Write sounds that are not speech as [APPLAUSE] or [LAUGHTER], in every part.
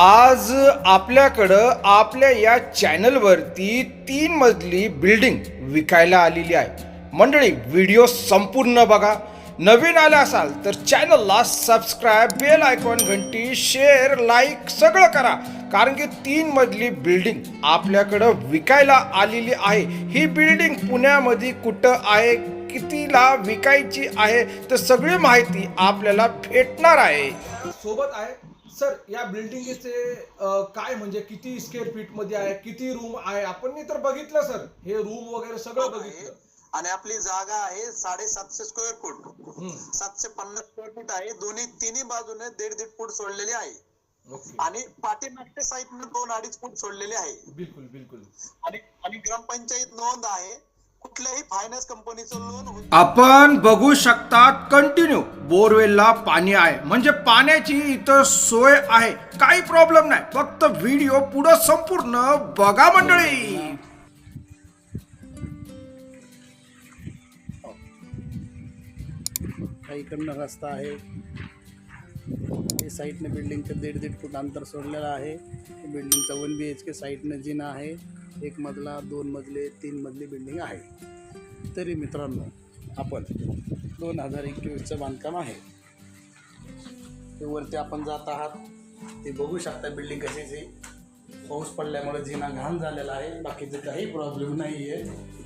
आज आपल्याकडं आपल्या या चॅनलवरती तीन मजली बिल्डिंग विकायला आलेली आहे. मंडळी व्हिडिओ संपूर्ण बघा. नवीन आला असाल तर चॅनलला सबस्क्राईब बेल आयकॉन घंटी शेअर लाईक सगळं करा. कारण की तीन मजली बिल्डिंग आपल्याकडं विकायला आलेली आहे. ही बिल्डिंग पुण्यामध्ये कुठं आहे कितीला विकायची आहे तर सगळी माहिती आपल्याला भेटणार आहे. सोबत आहे सर या बिल्डिंगचे काय म्हणजे किती स्क्वेअर फीटमध्ये आहे किती रूम आहे? आपण तर बघितलं सर. हे रूम वगैरे सगळं बघितलं. आणि आपली जागा आहे साडेसातशे स्क्वेअर फूट. सातशे पन्नास स्क्वेअर फूट आहे. दोन्ही तिन्ही बाजूने दीड दीड फूट सोडलेली आहे. आणि पाठीमागच्या साईडने दोन अडीच फूट सोडलेले आहे. बिलकुल बिलकुल. आणि आणि ग्रामपंचायत नोंद आहे. कुठल्याही फायनान्स कंपनीचं लोन आपण बघू शकतात कंटिन्यू बोरवेलला पाणी आहे. म्हणजे पाण्याची इथं सोय आहे. काही प्रॉब्लेम नाही. फक्त व्हिडिओ पुढं संपूर्ण बघा मंडळी. हा इकडनं रस्ता आहे. हे साईडने बिल्डिंगचं दीड दीड फूट अंतर सोडलेलं आहे. बिल्डिंगचा वन बी एच के साईडनं जिना आहे. एक मजला दोन मजले तीन मजली बिल्डिंग आहे. तरी मित्रांनो आपण दोन हजार एकवीसचं बांधकाम आहे. ते वरती आपण जात आहात. ते बघू शकता बिल्डिंग कशीची पाऊस पडल्यामुळे जिना घाण झालेला आहे. बाकीचं काही प्रॉब्लेम नाही आहे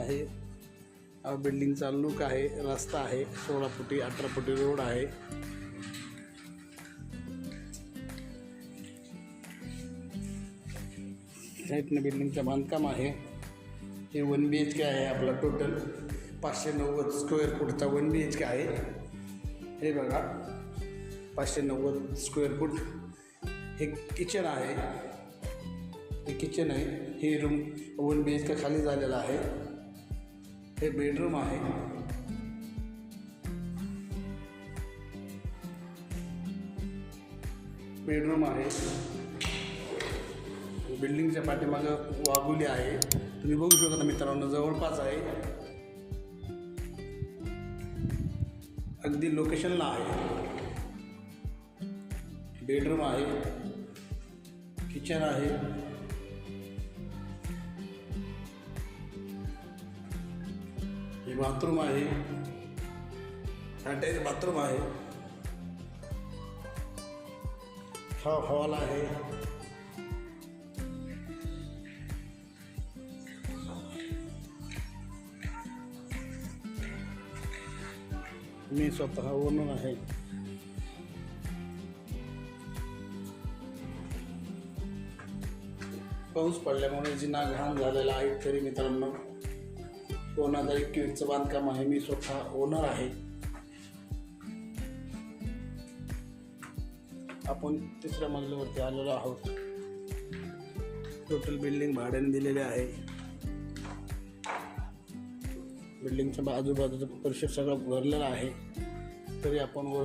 आहे. बिल्डिंगचा लुक आहे रस्ता आहे सोळा फुटी अठरा फुटी रोड आहे. साईडनं बिल्डिंगचं बांधकाम आहे. हे वन बी एच के आहे आपला टोटल पाचशे नव्वद स्क्वेअर फूटचा वन बी एच के आहे. हे बघा पाचशे नव्वद स्क्वेअर फूट हे किचन आहे. हे किचन आहे. हे room one B H K खाली झालेलं आहे. हे बेडरूम आहे. बेडरूम आहे. बिल्डिंगच्या पाठीमागं वाघुली आहे. तुम्ही बघू शकता मित्रांनो जवळपास आहे. अगदी लोकेशनला आहे. बेडरूम आहे. किचन आहे. हे बाथरूम आहे. सॅनिटाईज बाथरूम आहे. हा हॉल आहे. मी स्वतः ओनर आहे. पाऊस पडल्यामुळे जिना घाण झालेला आहे तरी मित्रांनो. दोन हजार एकवीसचं बांधकाम आहे मी स्वतः ओनर आहे. आपण तिसऱ्या मजल्यावरती आलेलो आहोत. टोटल बिल्डिंग भाड्याने दिलेले आहे. बिल्डिंगच्या आजूबाजूचा परिसर सगळं भरलेला आहे. तरी आपण वर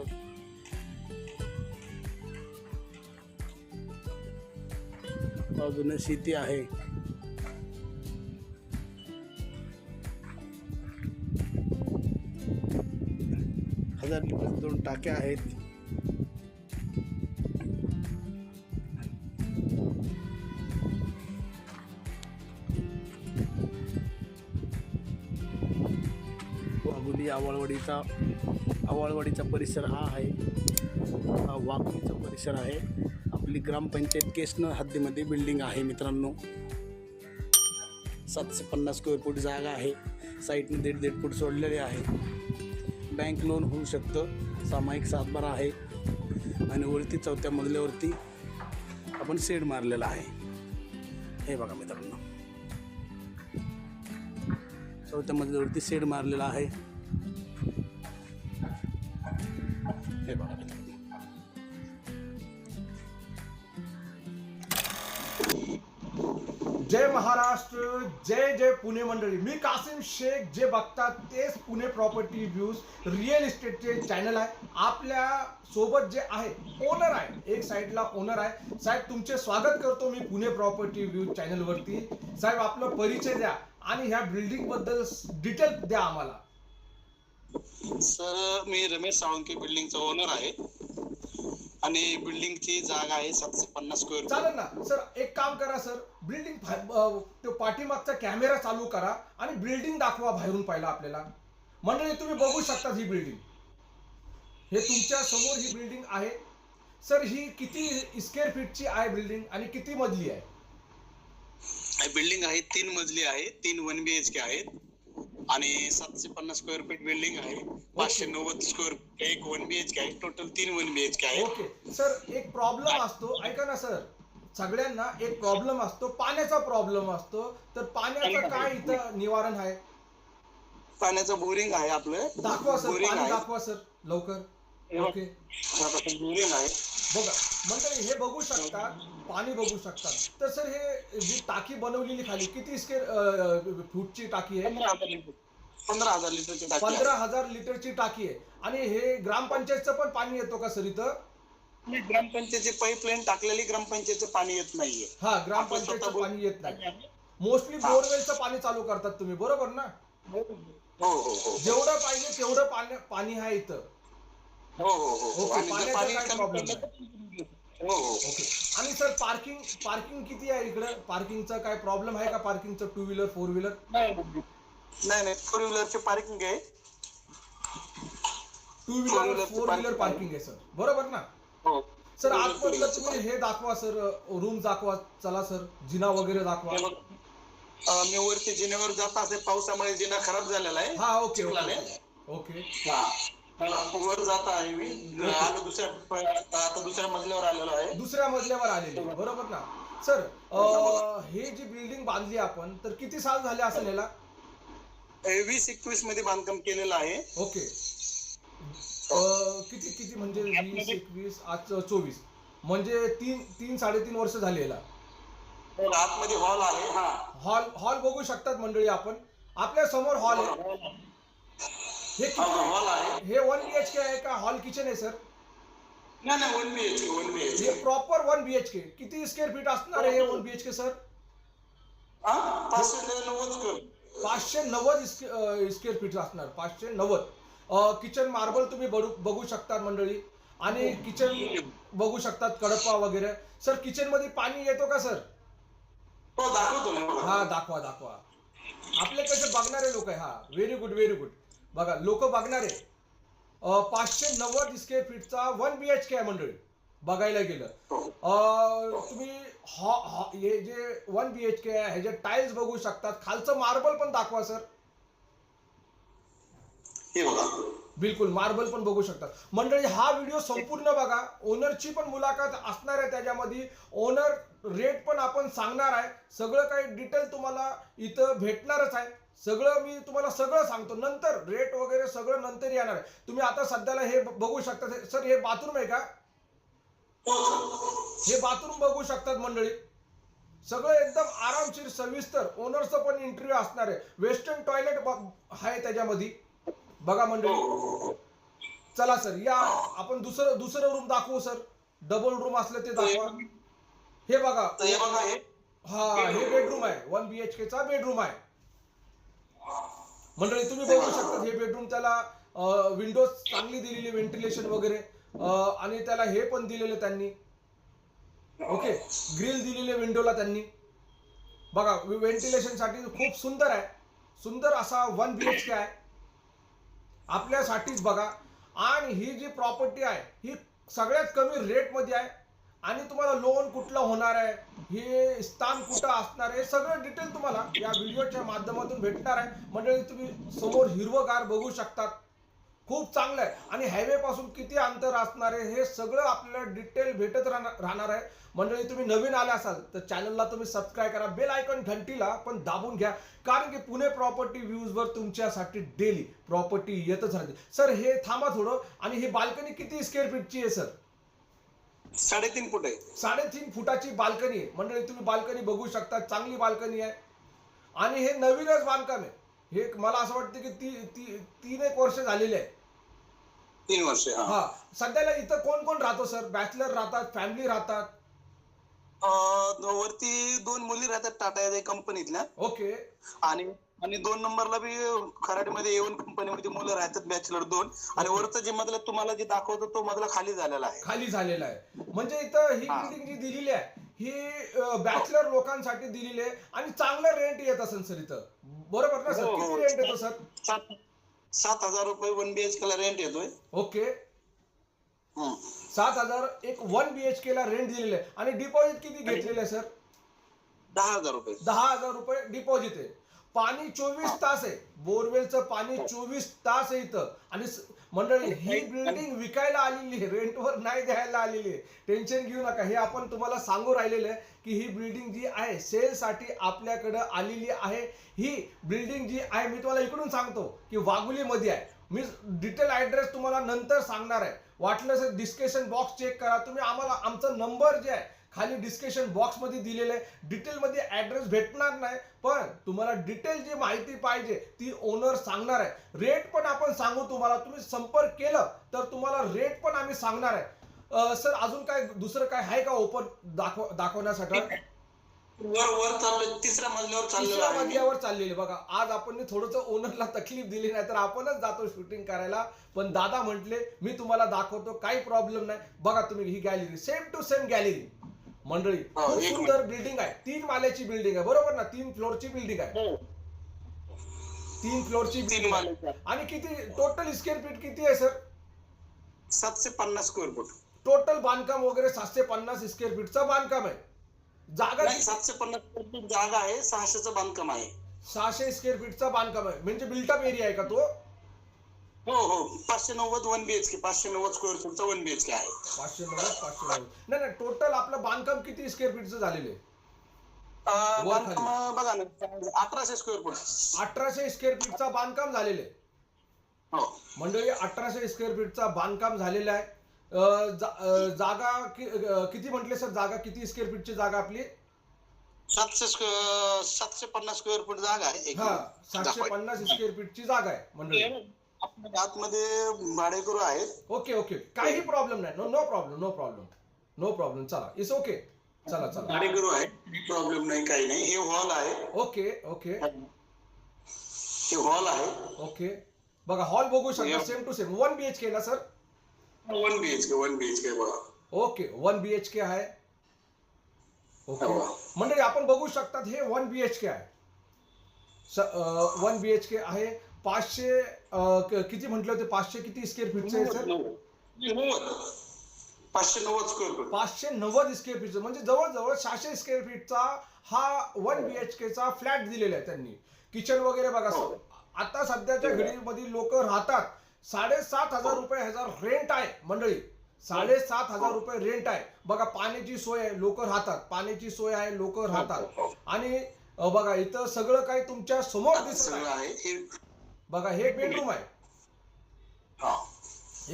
बाजूने शेती आहे. हजार लिटरच्या दोन टाक्या आहेत. वाघुली आवळवाडीचा आवळवाडीचा परिसर हा आहे. हा वाघुलीचा परिसर आहे. आपली ग्रामपंचायत केसनं हद्दीमध्ये बिल्डिंग आहे मित्रांनो. सातशे पन्नास स्क्वेअर फूट जागा आहे. साईटने दीड दीड फूट सोडलेले आहे. बँक लोन होऊ शकतं. सामायिक सातबारा आहे. आणि वरती चौथ्या मजल्यावरती आपण शेड मारलेला आहे. हे बघा मित्रांनो. चौथ्या मजल्यावरती शेड मारलेला आहे. महाराष्ट्र जय जय पुणे मंडळी. मी कासिम शेख जे बघतात तेच पुणे प्रॉपर्टी व्ह्यूज रिअल इस्टेटचे चॅनल आहे. आपल्यासोबत जे आहे ओनर आहे. एक साईडला ओनर आहे. साहेब तुमचे स्वागत करतो मी पुणे प्रॉपर्टी व्ह्यूज चॅनलवरती साहेब आपलं परिचय द्या आणि ह्या बिल्डिंगबद्दल डिटेल द्या आम्हाला. सर मी रमेश सावंके बिल्डिंगचा ओनर आहे. आणि बिल्डिंगची जागा आहे सातशे पन्नास स्क्वेअर चालेल ना. सर एक काम करा सर. बिल्डिंग तो पाठीमागचा कॅमेरा चालू करा आणि बिल्डिंग दाखवा बाहेरून पाहिला आपल्याला. मंडळी तुम्ही बघू शकता ही बिल्डिंग हे तुमच्यासमोर ही बिल्डिंग आहे. सर ही किती स्क्वेअर फीटची आहे बिल्डिंग आणि किती मजली आहे? बिल्डिंग आहे तीन मजली आहे तीन वन बी एच के आहेत. आणि सातशे पन्नास स्क्वेअर फीट बिल्डिंग आहे. पाचशे नव्वद स्क्वेअर एक वन बी एच के आहे. टोटल तीन वन बी एच के आहे. ओके सर एक प्रॉब्लेम असतो. ऐका ना सर सगळ्यांना एक प्रॉब्लेम असतो. पाण्याचा प्रॉब्लेम असतो. तर पाण्याचं काय इथं निवारण आहे? पाण्याचं बोरिंग आहे आपलं. दाखवा सर बोरिंग पाणी आहे. दाखवा सर लवकर. ओके. बोरिंग आहे. बघा मंडळी हे बघू शकतात पाणी बघू शकतात. तर सर हे जी टाकी बनवलेली खाली किती स्केअर फूटची टाकी आहे? पंधरा हजार लिटर. पंधरा हजार लिटरची टाकी आहे. पंधरा हजार लिटरची टाकी आहे. आणि हे ग्रामपंचायतचं पण पाणी येतो का सर इथं? ग्रामपंचायतची पाईपलाईन टाकलेली ग्रामपंचायतचं पाणी येत नाहीये. हा ग्रामपंचायतचं पाणी येत नाही. मोस्टली बोरवेलचं पाणी चालू करतात तुम्ही बरोबर ना? हो हो हो. जेवढं पाहिजे तेवढं पाणी पाणी आहे इथं. हो हो हो आणि जर पाण्याचा पाणी काय कमी problem पडलं तर- हो हो. ओके. आणि सर पार्किंग पार्किंग किती आहे इकडं? पार्किंगचं काय प्रॉब्लेम आहे का पार्किंगचं? टू व्हीलर फोर व्हीलर नाही नाही फोर व्हीलरची पार्किंग आहे. Two wheeler four wheeler parking आहे सर बरोबर ना? हो. सर आतमधलं तुम्ही हे दाखवा सर रूम दाखवा. चला सर. जिना वगैरे दाखवा. अं, मी वरती जिन्यावर जात असे पावसामुळे जिना खराब झालेला आहे. हा ओके. Okay okay. हा. हा, वर जात आहे मी. [LAUGHS] आलो दुसऱ्या आता दुसऱ्या मजल्यावर आलेलो आहे. दुसऱ्या मजल्यावर आलेले बरोबर ना? सर हे जी बिल्डिंग बांधली आपण तर किती साल झाले असेल याला? हे वीस एकवीसमध्ये बांधकाम केलेलं आहे. ओके. किती किती म्हणजे वीस एकवीस आज चोवीस. म्हणजे तीन तीन साडेतीन वर्ष झाली याला. तर आतमध्ये हॉल आहे हा. हॉल हॉल बघू शकतात मंडळी आपण. आपल्यासमोर हॉल आहे. हे हॉल आहे. हे वन बी एच के आहे का? हॉल किचन आहे सर नाही नाही one B H one B H हे proper one B H K किती स्क्वेअर फीट असणार आहे हे one B H K sir हा? पाचशे नव्वद स्क्वेअर पाचशे नव्वद स्क्वेअर फीट असणार. पाचशे नव्वद. किचन मार्बल तुम्ही बडू- बघू शकतात मंडळी. आणि किचन बघू शकतात कडप्पा वगैरे. सर किचनमध्ये पाणी येतो का सर हो दाखवतो ना. हा दाखवा दाखवा. आपले कसे बघणारे लोक आहे. हा व्हेरी गुड व्हेरी गुड बघा लोक बघणारे. पाचशे नव्वद स्क्वेअर फीटचा वन बी एच के आहे मंडळी बघायला गेलं. तुम्ही हॉ- हॉ- हे जे वन बी एच के आहे ह्याचे टाईल्स बघू शकतात. खालचं मार्बल पण दाखवा सर बिलकुल मार्बल पण बघू शकतात. मंडळी हा व्हिडिओ संपूर्ण बघा. ओनरची पण मुलाखत असणार आहे त्याच्यामध्ये. ओनर रेट पण आपण सांगणार आहे. सगळं काही डिटेल तुम्हाला इथं भेटणारच आहे. सगळं मी तुम्हाला सगळं सांगतो. नंतर रेट वगैरे सगळं नंतर येणार आहे. तुम्ही आता सध्याला हे बघू शकता. सर हे बाथरूम आहे का? हे बाथरूम बघू शकतात मंडळी. सगळं एकदम आरामशीर सविस्तर. ओनरचं पण इंटरव्ह्यू असणार आहे. वेस्टर्न टॉयलेट आहे त्याच्यामध्ये. बघा मंडळी. चला सर. या आपण दुसरं दुसरं रूम दाखवू सर. डबल रूम असलं ते दाखवा. हे बघा तर हे बघा हे. हा हे बेडरूम आहे. वन बी एच चा बेडरूम आहे. मंडळी तुम्ही बघू शकता हे बेडरूम त्याला विंडोज चांगली दिलेली व्हेंटिलेशन वगैरे. आणि त्याला हे पण दिलेलं त्यांनी. ओके ग्रिल दिलेले विंडोला त्यांनी. बघा व्हेंटिलेशनसाठी खूप सुंदर आहे. सुंदर असा वन बी एच के आहे. आपल्यासाठीच बघा. आणि ही जी प्रॉपर्टी आहे ही सगळ्यात कमी रेटमध्ये आहे. आणि तुम्हाला लोन कुठलं होणार आहे? हे स्थान कुठं असणार आहे? हे सगळं डिटेल तुम्हाला या व्हिडिओच्या माध्यमातून भेटणार आहे. मंडळी तुम्ही समोर हिरवगार बघू शकतात. खूप चांगलं आहे. आणि हायवे पासून किती अंतर असणार आहे हे सगळं आपल्याला डिटेल भेटत राहणार राहणार आहे. मंडळी तुम्ही नवीन आले असाल तर चॅनलला तुम्ही सबस्क्राईब करा. बेल आयकॉन घंटीला पण दाबून घ्या. कारण की पुणे प्रॉपर्टी व्ह्यूजवर तुमच्यासाठी डेली प्रॉपर्टी येतच राहते. सर हे थांबा थोडं. आणि ही बाल्कनी किती स्क्वेअर फीटची आहे सर साडेतीन फूट आहे. साडेतीन फुटाची बाल्कनी आहे. मंडळी तुम्ही बाल्कनी बघू शकता. चांगली बाल्कनी आहे. आणि हे नवीनच बांधकाम आहे. हे मला असं वाटतं की ती ती तीन एक वर्ष झालेले आहे. तीन वर्ष हा. हा. सध्याला इथं कोण कोण राहतो सर? बॅचलर राहतात फॅमिली राहतात? अं, वरती दोन मुली राहतात टाटा या कंपनीतल्या ओके. आणि आणि दोन नंबरला बी खराडीमध्ये येऊन कंपनीमध्ये मुलं राहतात बॅचलर दोन. आणि वरचं जे मधलं तुम्हाला जे दाखवतो तो मधला खाली झालेला आहे. खाली झालेला आहे. म्हणजे इथं ही. बिल्डिंग जी दिलेली आहे ही बॅचलर लोकांसाठी दिलेली आहे आणि चांगलं रेंट येत असेल सर इथं. बरोबर ना सर? हो, हो. किती रेंट येतो सर? सात हजार रुपये वन बीएचके ला रेंट येतोय. ओके. सात हजार एक वन बी एच के ला रेंट दिलेलं आहे. आणि डिपॉझिट किती घेतलेलं आहे सर? दहा हजार रुपये. दहा हजार रुपये डिपॉझिट आहे. पाणी चोवीस तास आहे. बोरवेलचं पाणी चोवीस तास आहे इथं. आणि मंडळी ही बिल्डिंग विकायला आलेली आहे. रेंटवर नाही द्यायला आलेली आहे. टेन्शन घेऊ नका. हे आपण तुम्हाला सांगू राहिलेलं आहे की ही बिल्डिंग जी आहे सेलसाठी आपल्याकडं आलेली आहे. ही बिल्डिंग जी आहे मी तुम्हाला इकडून सांगतो की वाघुलीमध्ये आहे. मी डिटेल ॲड्रेस तुम्हाला नंतर सांगणार आहे. वाटलं डिस्कशन बॉक्स चेक करा. तुम्ही आम्हाला आमचा नंबर जे आहे खाली डिस्कशन बॉक्समध्ये दिलेलं आहे. डिटेलमध्ये ॲड्रेस भेटणार नाही पण तुम्हाला डिटेल जी माहिती पाहिजे ती ओनर सांगणार आहे. रेट पण आपण सांगू तुम्हाला. तुम्ही संपर्क केलं तर तुम्हाला रेट पण आम्ही सांगणार आहे. सर अजून काय दुसरं काय आहे का ओपन दाखव दाखवण्यासाठी? वर वर चाललं तिसऱ्या मजल्यावर तिसऱ्या. मजल्यावर चाललेली बघा आज आपण थोडस ओनरला तकलीफ दिली नाही तर आपणच जातो शूटिंग करायला. पण दादा म्हटले मी तुम्हाला दाखवतो काही प्रॉब्लेम नाही. बघा तुम्ही ही gallery same to same gallery मंडळी खूप सुंदर बिल्डिंग आहे. तीन माल्याची बिल्डिंग आहे. बरोबर ना? तीन फ्लोअरची बिल्डिंग आहे. हो, तीन फ्लोअरची तीन बिल्डिंग आहे. आणि किती टोटल स्क्वेअर फीट किती आहे सर सातशे पन्नास स्क्वेअर फूट टोटल बांधकाम वगैरे सातशे पन्नास स्क्वेअर फीटचं बांधकाम आहे. जागा नाही सातशे पन्नास स्क्वेअर फूट जागा आहे सहाशेचं बांधकाम आहे. सहाशे स्क्वेअर फीटचा बांधकाम आहे. म्हणजे बिल्टअप एरिया आहे का तो? हो हो. पाचशे नव्वद वन बीएचके पाचशे नव्वद स्क्वेअर फूटचा वन बीएचके आहे. पाचशे नव्वद पाचशे नव्वद. नाही नाही टोटल आपलं बांधकाम किती स्क्वेअर फीटचं झालेलं आहे? अं, वर बांधकाम बघा ना अठराशे स्क्वेअर फूट अठराशे स्क्वेअर फीटचा बांधकाम झालेलं आहे. हो. मंडळी अठराशे स्क्वेअर फीटचा बांधकाम झालेलं आहे. अं, जा- अं, जागा कि- अं, किती म्हटले सर? जागा किती स्क्वेअर फीटची जागा आपली? सातशे स्क्वेअर सातशे पन्नास स्क्वेअर फूट जागा आहे. एक हा. सातशे. पन्नास स्क्वेअर फीटची जागा आहे मंडळी. आतमध्ये भाडेकरू आहेत. Okay okay. काही प्रॉब्लेम नाही. No no problem no problem no problem चला. इट्स ओके चला चला. भाडेकरू आहेत. प्रॉब्लेम नाही काही नाही. हे हॉल आहे. Okay okay. हे हॉल आहे. ओके. बघा हॉल बघू शकता. Same to same one B H K ना sir one BHK one BHK बघा. Okay. One B H K आहे. ओके. हो. मंडळी आपण बघू शकतात हे वन बी एच के आहे. वन बी एच के आहे. पाचशे किती म्हटलं होते? पाचशे किती स्क्वेअर फीटचे सर पाचशे नव्वद स्क्वेअर फूट पाचशे नव्वद स्क्वेअर फीटचं म्हणजे जवळजवळ सहाशे स्क्वेअर फीटचा हा वन बी एच केचा फ्लॅट दिलेला आहे त्यांनी. किचन वगैरे बघा हो. आता सध्याच्या घडीमध्ये लोक राहतात. साडेसात हजार रुपये हजार रेंट आहे मंडळी. साडेसात हजार रुपये रेंट आहे. बघा पाण्याची सोय आहे लोक राहतात. पाण्याची सोय आहे लोक राहतात. आणि बघा इथं सगळं काही तुमच्यासमोर दिसत आहे. हे बघा हे बेडरूम आहे.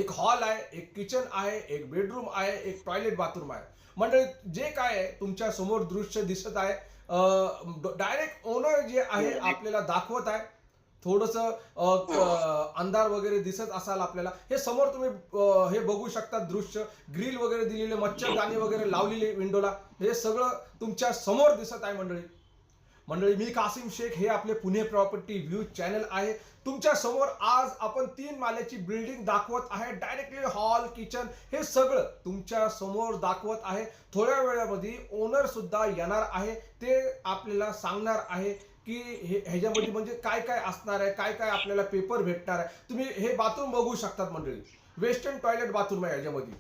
एक हॉल आहे एक किचन आहे एक बेडरूम आहे एक टॉयलेट बाथरूम आहे. म्हणजे जे काय आहे तुमच्यासमोर दृश्य दिसत आहे डायरेक्ट ओनर जे आहे आपल्याला दाखवत आहे. थोडस अंधार वगैरे दिसत असाल आपल्याला हे समोर तुम्ही हे बघू शकता दृश्य. ग्रिल वगैरे दिलेले मच्छरदाणी वगैरे लावलेली विंडोला हे सगळं तुमच्यासमोर दिसत आहे मंडळी. मंडळी मी कासिम शेख हे आपले पुणे प्रॉपर्टी व्ह्यू चॅनल आहे. तुमच्यासमोर आज आपण तीन माल्याची बिल्डिंग दाखवत आहे. डायरेक्टली हॉल किचन हे सगळं तुमच्यासमोर दाखवत आहे. थोड्या वेळामध्ये ओनर सुद्धा येणार आहे. ते आपल्याला सांगणार आहे की हे ह्याच्यामध्ये म्हणजे काय काय असणार आहे काय काय आपल्याला पेपर भेटणार आहे. तुम्ही हे बाथरूम बघू शकतात मंडळी. वेस्टर्न टॉयलेट बाथरूम आहे ह्याच्यामध्ये.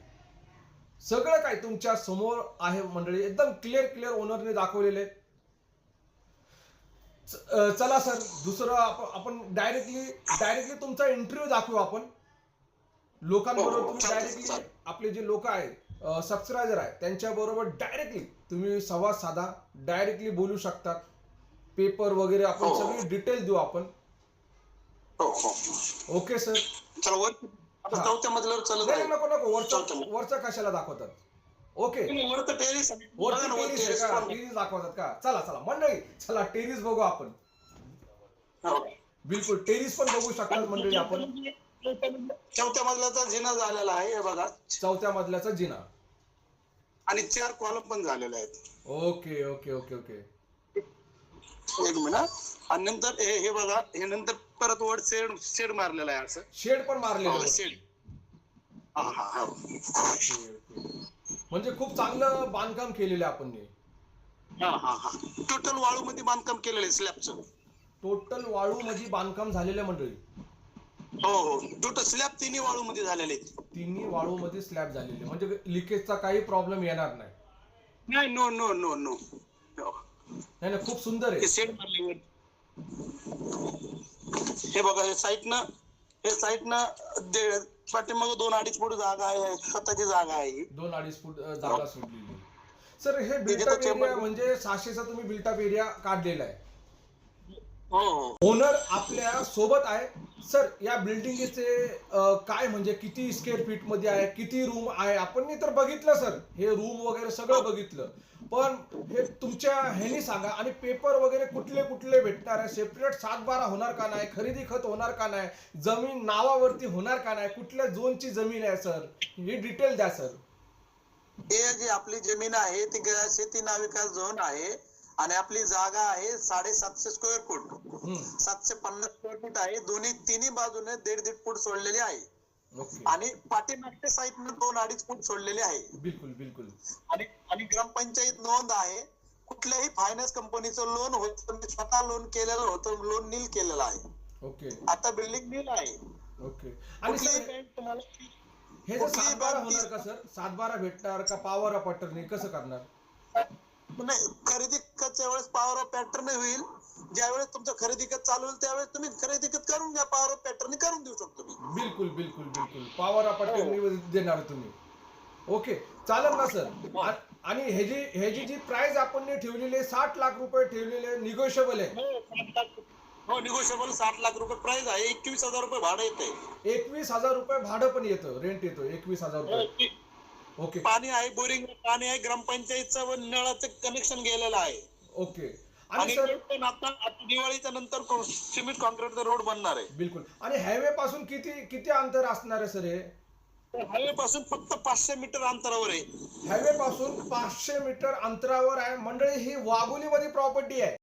सगळं काय तुमच्यासमोर आहे मंडळी. एकदम क्लिअर क्लिअर ओनरने दाखवलेले आहे. चला सर दुसरं आप- आपण डायरेक्टली डायरेक्टली तुमचा इंटरव्ह्यू दाखवू आपण. लोकांबरोबर हो, तुम्ही चालेल, डायरेक्टली. आपले जे लोक आहेत सबस्क्रायबर आहेत त्यांच्याबरोबर डायरेक्टली तुम्ही संवाद साधा डायरेक्टली बोलू शकतात पेपर वगैरे आपण हो. सगळी डिटेल देऊ आपण. हो हो. ओके सर हा. आहे. नको नको वरचं वरचं कशाला दाखवतात? ओके वरती टेरिस टेरिस दाखवतात का? चला चला मंडळी चला टेरिस बघू आपण. बिलकुल टेरिस पण बघू शकतात मंडळी आपण. चौथ्या मजल्याचा जिना झालेला आहे हे बघा. चौथ्या मजल्याचा जिना. आणि चार कॉलम पण झालेले आहेत. ओके ओके ओके ओके एक मिनिट आणि नंतर हे हे बघा हे नंतर परत वर शेड शेड मारलेला आहे असं. शेड पण मारलेलं आहे. शेड हा हा. हा. म्हणजे खूप चांगलं बांधकाम केलेलं आहे आपण हा. हा हा टोटल वाळू मध्ये बांधकाम केलेलं आहे स्लॅबचं टोटल वाळू मध्ये बांधकाम झालेलं आहे मंडळी. हो हो. टोटल स्लॅब तिन्ही वाळू मध्ये झालेले आहेत. तिन्ही वाळू मध्ये स्लॅब झालेले म्हणजे लिकेजचा काही प्रॉब्लेम येणार नाही. नाही नो नो नो नो नाही नाही खूप सुंदर आहे. हे शेड मारल्यावर हे बघा हे साईडनं हे साईडनं पाठीमाग दोन अडीच फूट जागा आहे स्वतःची जागा आहे ही. दोन अडीच फूट अ, जागा सोडलेली आहे. सर हे बिल्टअप एरिया म्हणजे सहाशेचा तुम्ही बिल्टअप एरिया काढलेला आहे हो हो ओनर आपल्यासोबत आहे सर या बिल्डिंगचे काय म्हणजे किती स्क्वेअर फीटमध्ये आहे किती रूम आहे? आपण मी तर बघितलं सर. हे रूम वगैरे सगळं बघितलं. पण हे तुमच्या ह्यानी सांगा आणि पेपर वगैरे कुठले कुठले भेटणार आहे? सेपरेट सात बारा होणार का नाही? खरेदी खत होणार का नाही? जमीन नावावरती होणार का नाही? कुठल्या झोनची जमीन आहे सर? ही डिटेल द्या सर. हे जी आपली जमीन आहे ती शेती नाविकास झोन आहे. आणि आपली जागा आहे साडेसातशे स्क्वेअर फूट सातशे पन्नास स्क्वेअर फूट आहे. दोन्ही तिन्ही बाजूने दीड दीड फूट सोडलेली आहे. आणि पाठीमागच्या साईडने दोन अडीच फूट सोडलेले आहे. बिलकुल बिलकुल. आणि आणि ग्रामपंचायत नोंद आहे. कुठल्याही फायनान्स कंपनीचं लोन होतं मी स्वतः लोन केलेलं होतं. लोन नील केलेलं आहे. ओके. आता बिल्डिंग नील आहे. ओके. बँक तुम्हाला हे सातबारा बँक होणार का सर? सातबारा भेटणार का? पावर ऑफ कसं करणार? नाही खरेदी खतच्या वेळेस पॉवर ऑफ पॅटर्न होईल. ज्यावेळेस तुमचं खरेदी खत चालू होईल त्यावेळेस तुम्ही खरेदी खत करून घ्या पॉवर ऑफ पॅटर्न करून देऊ शकतो मी. बिलकुल बिलकुल बिलकुल. पॉवर ऑफ अटर्नी देणार तुम्ही. ओके चालेल ना सर आ- आणि हे जी हे जी जी प्राइस आपण ने ठेवलेली आहे साठ लाख रुपये ठेवलेले निगोशिएबल आहे. हो, लाख- हो निगोशिएबल साठ लाख रुपये प्राइस आहे. एकवीस हजार रुपये भाडं येते एकवीस हजार रुपये भाडं पण येतं रेंट येतो एकवीस हजार रुपये. ओके पाणी आहे बोरिंग पाणी आहे ग्रामपंचायतचं व नळाचं कनेक्शन गेलेलं आहे. ओके आणि सर पण आता आता दिवाळीच्या नंतर सिमेंट कॉन्क्रीटचा रोड बनणार आहे. बिलकुल. आणि हायवे पासून किती किती अंतर असणार आहे सर हे? हायवे पासून फक्त पाचशे मीटर अंतरावर आहे. हायवे पासून पाचशे मीटर अंतरावर आहे. मंडळी ही वाघोलीमध्ये प्रॉपर्टी आहे.